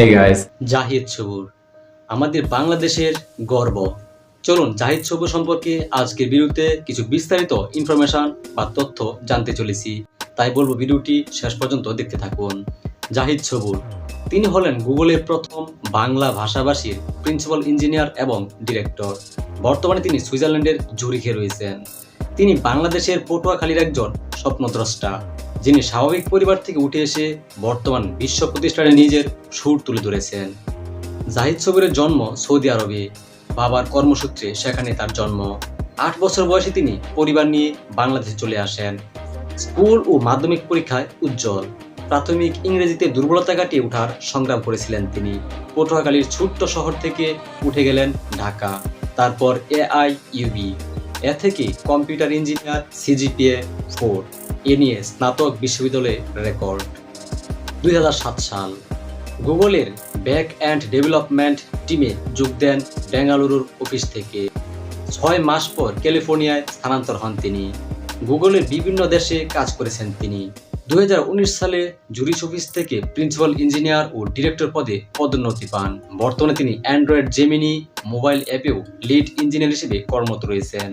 Hey guys, Zahid সবুর আমাদের বাংলাদেশের গর্ব। চলুন জাহিদ সবুর সম্পর্কে আজকের ভিডিওতে কিছু বিস্তারিত বা তথ্য জানতে চলেছি। তাই বলব ভিডিওটি শেষ পর্যন্ত দেখতে থাকুন। জাহিদ তিনি হলেন গুগলের প্রথম বাংলা ভাষাভাষীর প্রিন্সিপাল ইঞ্জিনিয়ার এবং ডিরেক্টর বর্তমানে তিনি সুইজারল্যান্ডের জুরিখে রয়েছেন। তিনি বাংলাদেশের পটুয়াখালীর একজন স্বপ্নদ্রষ্টা। যিনি স্বাভাবিক পরিবার থেকে উঠে এসে বর্তমান বিশ্ব প্রতিষ্ঠানে নিজের সুর তুলে ধরেছেন। জাহিদ সবিরের জন্ম সৌদি আরবে, বাবার কর্মসূত্রে সেখানে তার জন্ম। আট বছর বয়সে তিনি পরিবার নিয়ে বাংলাদেশে চলে আসেন। স্কুল ও মাধ্যমিক পরীক্ষায় উজ্জ্বল। প্রাথমিক ইংরেজিতে দুর্বলতা কাটিয়ে ওঠার সংগ্রাম করেছিলেন তিনি। পটুয়াখালীর ছোট্ট শহর থেকে উঠে গেলেন ঢাকা, তারপর এআই ইউবি এ থেকে কম্পিউটার ইঞ্জিনিয়ার সিজিপিএ ফোর। এ নিয়ে স্নাতক বিশ্ববিদ্যালয়ে রেকর্ড। দুই হাজার সাত সাল, গুগলের ব্যাক অ্যান্ড ডেভেলপমেন্ট টিমে যোগ দেন বেঙ্গালুরুর অফিস থেকে। ছয় মাস পর ক্যালিফোর্নিয়ায় স্থানান্তর হন তিনি। গুগলের বিভিন্ন দেশে কাজ করেছেন তিনি। দুই হাজার উনিশ সালে জুরিস অফিস থেকে প্রিন্সিপাল ইঞ্জিনিয়ার ও ডিরেক্টর পদে পদোন্নতি পান। বর্তমানে তিনি অ্যান্ড্রয়েড জেমিনি মোবাইল অ্যাপেও লিড ইঞ্জিনিয়ার হিসেবে কর্মরত রয়েছেন।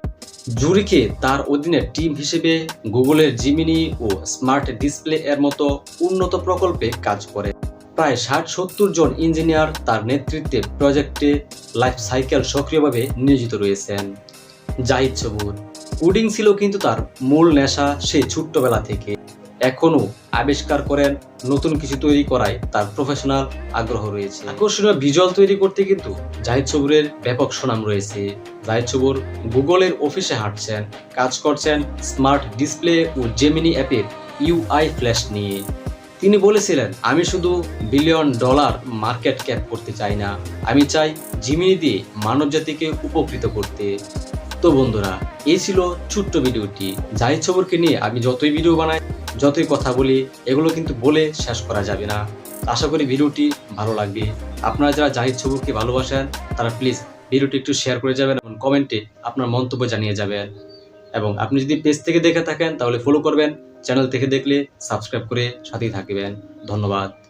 জুরিকে তার অধীনে টিম হিসেবে গুগলের জিমিনি ও স্মার্ট ডিসপ্লে এর মতো উন্নত প্রকল্পে কাজ করে। প্রায় ষাট সত্তর জন ইঞ্জিনিয়ার তার নেতৃত্বে প্রজেক্টে লাইফ সাইকেল সক্রিয়ভাবে নিয়োজিত রয়েছেন। জাহিদ সবুর কোডিং ছিল কিন্তু তার মূল নেশা সেই ছোট্টবেলা থেকে। এখনও আবিষ্কার করেন, নতুন কিছু তৈরি করায় তার প্রফেশনাল আগ্রহ রয়েছে। আকর্ষণীয় ভিজুয়াল তৈরি করতে কিন্তু জাহিদ সবুরের ব্যাপক সুনাম রয়েছে। জাহিদ সবুর গুগলের অফিসে হাঁটছেন, কাজ করছেন স্মার্ট ডিসপ্লে ও জেমিনি অ্যাপের ইউআই ফ্ল্যাশ নিয়ে। তিনি বলেছিলেন, আমি শুধু বিলিয়ন ডলার মার্কেট ক্যাপ করতে চাই না, আমি চাই জিমিনি দিয়ে মানব জাতিকে উপকৃত করতে। তো বন্ধুরা, এই ছিল ছোট্ট ভিডিওটি। জাহিদ সবরকে নিয়ে আমি যতই ভিডিও বানাই যতই কথা বলি, এগুলো কিন্তু বলে শেষ করা যাবে না। আশা করি ভিডিওটি ভালো লাগবে। আপনারা যারা জাহিদ সবুরকে ভালোবাসেন, তারা প্লিজ ভিডিওটি একটু শেয়ার করে যাবেন এবং কমেন্টে আপনার মন্তব্য জানিয়ে যাবেন। এবং আপনি যদি পেজ থেকে দেখে থাকেন, তাহলে ফলো করবেন। চ্যানেল থেকে দেখলে সাবস্ক্রাইব করে সাথেই থাকবেন। ধন্যবাদ।